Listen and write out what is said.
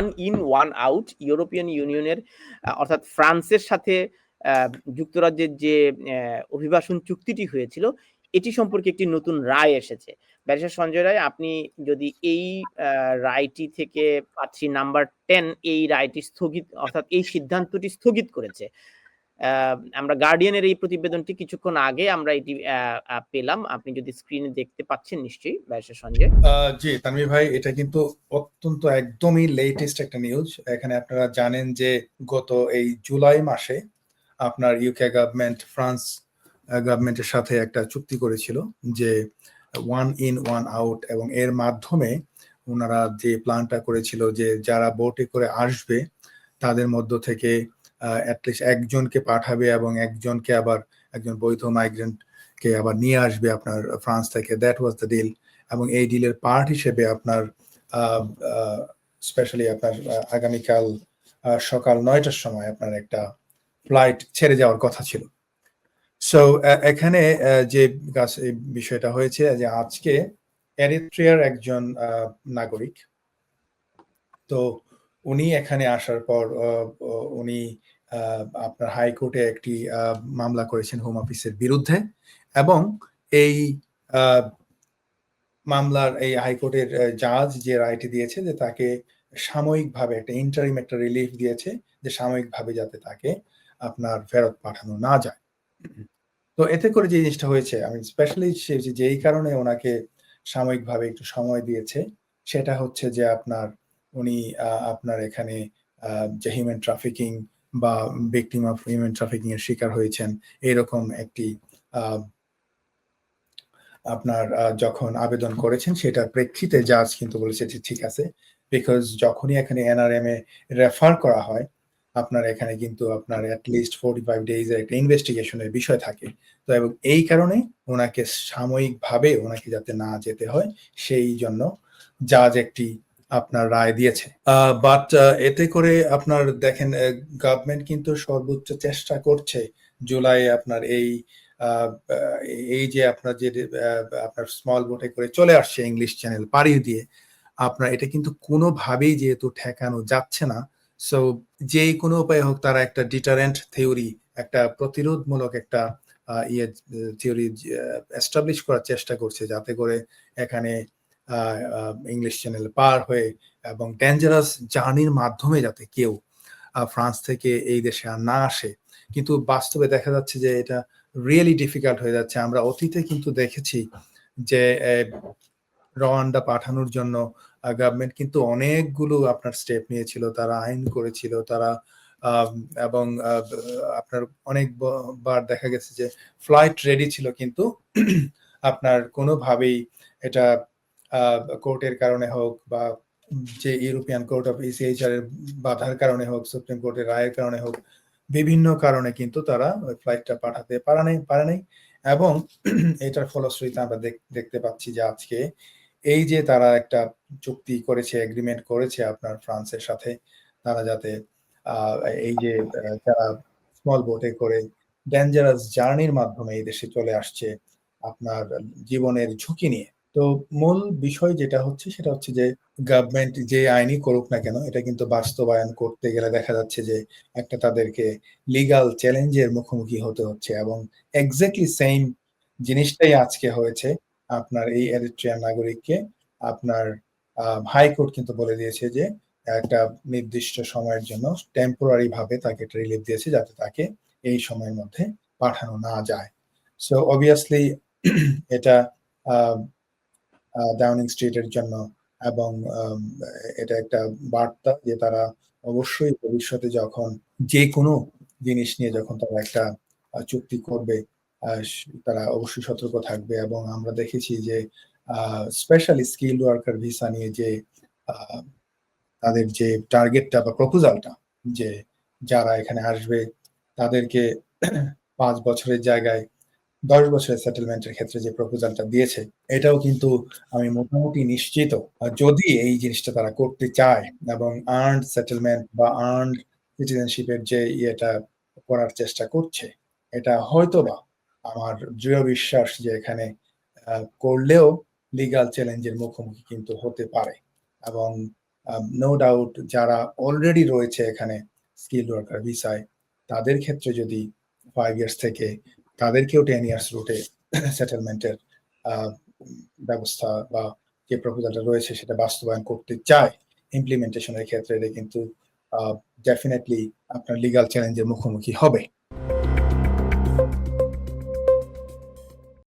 One in one out European ইউনিয়নের অর্থাৎ ফ্রান্সের সাথে যুক্তরাজ্যের যে অভিবাসন চুক্তিটি হয়েছিল, এটি সম্পর্কে একটি নতুন রায় এসেছে। ব্যারিস্টার সঞ্জয় রায়, আপনি যদি এই রায়টি থেকে পাচ্ছি নাম্বার টেন এই রায়টি স্থগিত, অর্থাৎ এই সিদ্ধান্তটি স্থগিত করেছে আমরা গার্ডিয়ানের এই প্রতিবেদনটি কিছুক্ষণ আগে আমরা এটি পেলাম। আপনি যদি স্ক্রিনে দেখতে পাচ্ছেন নিশ্চয়ই সঞ্জয়। আহ, জি তানভীর ভাই এটা কিন্তু অত্যন্ত একদমই লেটেস্ট একটা নিউজ এখানে আপনারা জানেন যে গত এই জুলাই মাসে আপনার ইউকে গভর্নমেন্ট ফ্রান্স গভর্নমেন্টের সাথে একটা চুক্তি করেছিল যে ওয়ান ইন ওয়ান আউট এবং এর মাধ্যমে ওনারা যে প্ল্যানটা করেছিল যে যারা বোটে করে আসবে তাদের মধ্য থেকে অ্যাটলিস্ট একজনকে পাঠাবে এবং একজনকে আবার একজন বৈধ মাইগ্রেন্ট কে আবার নিয়ে আসবে আপনার ফ্রান্স থেকে। দ্যাট ওয়াজ দ্য ডিল এবং এই ডিলের পার্ট হিসেবে আপনার স্পেশালি আপনার আগামীকাল সকাল নয়টার সময় আপনার একটা ফ্লাইট ছেড়ে যাওয়ার কথা ছিল। সো এখানে যে বিষয়টা হয়েছে যে আজকে এরিট্রিয়ার একজন নাগরিক। তো উনি এখানে আসার পর উনি আপনার হাইকোর্টে একটি মামলা করেছেন হোম অফিসের বিরুদ্ধে এবং এই মামলার এই হাইকোর্টের জাজ যে রায়টি দিয়েছে যে তাকে সাময়িকভাবে একটা ইন্টারিম একটা রিলিফ দিয়েছে যে সাময়িকভাবে যাতে তাকে আপনার ফেরত পাঠানো না যায়। তো এতে করে যে জিনিসটা হয়েছে আমি স্পেশালি যেই কারণে ওনাকে সাময়িকভাবে একটু সময় দিয়েছে, সেটা হচ্ছে যে আপনার উনি আপনার এখানে যে হিউম্যান ট্রাফিকিং বা ভিকটিম অফ হিউম্যান ট্রাফিকিং এর শিকার হয়েছেন, এরকম একটি আপনার যখন আবেদন করেছেন, সেটার প্রেক্ষিতে জাজ কিন্তু বলেছে যে ঠিক আছে বিকজ যখনই এখানে এনআরএম এ রেফার করা হয়, আপনার এখানে কিন্তু আপনার অ্যাটলিস্ট ফোর্টি ফাইভ ডেজ এর একটা ইনভেস্টিগেশনের বিষয় থাকে। তো এবং এই কারণে ওনাকে সাময়িকভাবে ওনাকে যাতে না যেতে হয়, সেই জন্য জাজ একটি আপনার রায় দিয়েছে। বাট এতে করে আপনার দেখেন গভর্নমেন্ট কিন্তু সর্বোচ্চ চেষ্টা করছে জুলাই আপনার এই এই যে আপনার যে আপনার স্মল বোটে করে চলে আসছে ইংলিশ চ্যানেল পাড়ি দিয়ে, আপনার এটা কিন্তু কোনোভাবেই যেহেতু ঠেকানো যাচ্ছে না। সো যেই কোনো উপায় হোক তারা একটা ডিটারেন্ট থিওরি একটা প্রতিরোধমূলক একটা ইয়ে থিওরি এস্টাবলিশ করার চেষ্টা করছে যাতে করে এখানে ইংলিশ চ্যানেল পার হয়ে এবং ডেঞ্জারাস জার্নির মাধ্যমে যাতে কেউ ফ্রান্স থেকে এই দেশে আর না আসে। কিন্তু বাস্তবে দেখা যাচ্ছে যে এটা রিয়েলি ডিফিকাল্ট হয়ে যাচ্ছে। আমরা অতীতে কিন্তু দেখেছি যে রওয়ান্ডা পাঠানোর জন্য গভর্নমেন্ট কিন্তু অনেকগুলো আপনার স্টেপ নিয়েছিল। তারা আইন করেছিল, তারা এবং আপনার অনেক বার দেখা গেছে যে ফ্লাইট রেডি ছিল। কিন্তু আপনার কোনোভাবেই এটা কোর্টের কারণে হোক বা যে ইউরোপিয়ান কোর্ট অফ ইসিএইচআর এর বাধার কারণে হোক সুপ্রিম কোর্টের রায়ের কারণে হোক, বিভিন্ন কারণে কিন্তু তারা ওই ফ্লাইটটা পাঠাতে পারে নাই পারে নাই। এবং এটার ফলশ্রুতিতে আমরা দেখতে পাচ্ছি যে আজকে এই যে তারা একটা চুক্তি করেছে এগ্রিমেন্ট করেছে আপনার ফ্রান্সের সাথে, তারা যাতে এই যে যারা স্মল বোটে করে ডেঞ্জারাস জার্নির মাধ্যমে এই দেশে চলে আসছে, আপনার জীবনের ঝুঁকি নিয়ে। তো মূল বিষয় যেটা হচ্ছে সেটা হচ্ছে যে গভর্নমেন্ট যে আইনই করুক না কেন, এটা কিন্তু বাস্তবায়ন করতে গেলে দেখা যাচ্ছে যে একটা তাদেরকে লিগাল চ্যালেঞ্জের মুখোমুখি হতে হচ্ছে এবং এক্স্যাক্টলি সেম জিনিসটাই আজকে হয়েছে। আপনার এই এরিট্রিয়ান নাগরিককে আপনার হাইকোর্ট কিন্তু বলে দিয়েছে যে একটা নির্দিষ্ট সময়ের জন্য টেম্পোরারি ভাবে তাকে রিলিফ দিয়েছে যাতে তাকে এই সময়ের মধ্যে পাঠানো না যায়। সো অবভিয়াসলি এটা ডাউনিং স্ট্রিটের জন্য এবং এটা একটা বার্তা যে তারা অবশ্যই ভবিষ্যতে যখন যে কোনো জিনিস নিয়ে যখন তারা একটা চুক্তি করবে তারা অবশ্যই সতর্ক থাকবে এবং আমরা দেখেছি যে স্পেশালি স্কিল্ড ওয়ার্কার ভিসা নিয়ে যে তাদের যে টার্গেটটা বা প্রপোজালটা যে যারা এখানে আসবে, তাদেরকে পাঁচ বছরের জায়গায় দশ বছরের সেটেলমেন্টের ক্ষেত্রে যে প্রপোজালটা দিয়েছে, এটাও কিন্তু আমি মোটামুটি নিশ্চিত। যদি এই জিনিসটা তারা করতে চায় এবং আর্নড সেটেলমেন্ট বা আর্নড সিটিজেনশিপের যে ইয়েটা করার চেষ্টা করছে, এটা হয়তোবা আমার দৃঢ় বিশ্বাস যে এখানে করলেও লিগাল চ্যালেঞ্জের মুখোমুখি কিন্তু হতে পারে। এবং নো ডাউট যারা অলরেডি রয়েছে এখানে স্কিল ওয়ার্কার ভিসায় তাদের ক্ষেত্রে যদি ফাইভ ইয়ার্স থেকে তাদেরকেও টেন ইয়ার্স রুটে সেটেলমেন্টের ব্যবস্থা বা যে প্রপোজালটা রয়েছে সেটা বাস্তবায়ন করতে চায় ইমপ্লিমেন্টেশনের ক্ষেত্রে এটা কিন্তু ডেফিনেটলি আপনার লিগাল চ্যালেঞ্জের মুখোমুখি হবে।